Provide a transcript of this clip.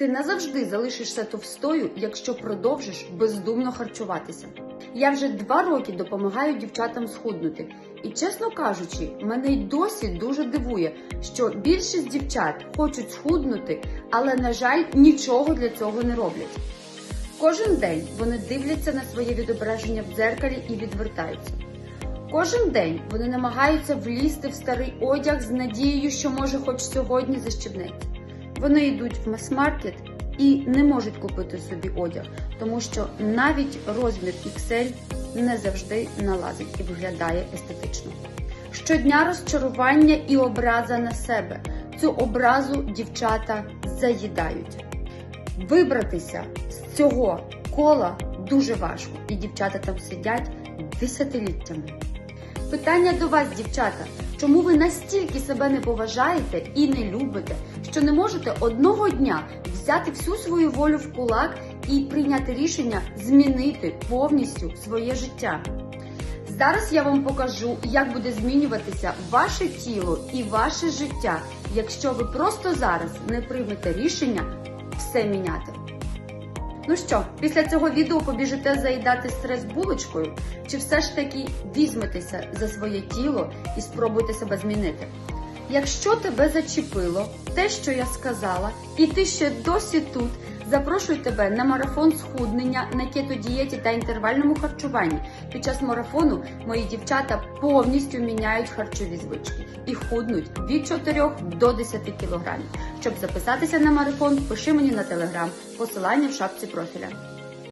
Ти назавжди залишишся товстою, якщо продовжиш бездумно харчуватися. Я вже два роки допомагаю дівчатам схуднути, і чесно кажучи, мене й досі дуже дивує, що більшість дівчат хочуть схуднути, але на жаль нічого для цього не роблять. Кожен день вони дивляться на своє відображення в дзеркалі і відвертаються. Кожен день вони намагаються влізти в старий одяг з надією, що може хоч сьогодні защебнеться. Вони йдуть в мас-маркет і не можуть купити собі одяг, тому що навіть розмір XL не завжди налазить і виглядає естетично. Щодня розчарування і образа на себе. Цю образу дівчата заїдають. Вибратися з цього кола дуже важко, і дівчата там сидять десятиліттями. Питання до вас, дівчата. Чому ви настільки себе не поважаєте і не любите, що не можете одного дня взяти всю свою волю в кулак і прийняти рішення змінити повністю своє життя? Зараз я вам покажу, як буде змінюватися ваше тіло і ваше життя, якщо ви просто зараз не приймете рішення все міняти. Ну що, після цього відео побіжите заїдати стрес булочкою, чи все ж таки візьметеся за своє тіло і спробуйте себе змінити? Якщо тебе зачепило те, що я сказала, і ти ще досі тут, запрошую тебе на марафон схуднення на кетодієті та інтервальному харчуванні. Під час марафону мої дівчата повністю міняють харчові звички і худнуть від 4 до 10 кілограмів. Щоб записатися на марафон, пиши мені на телеграм, посилання в шапці профіля.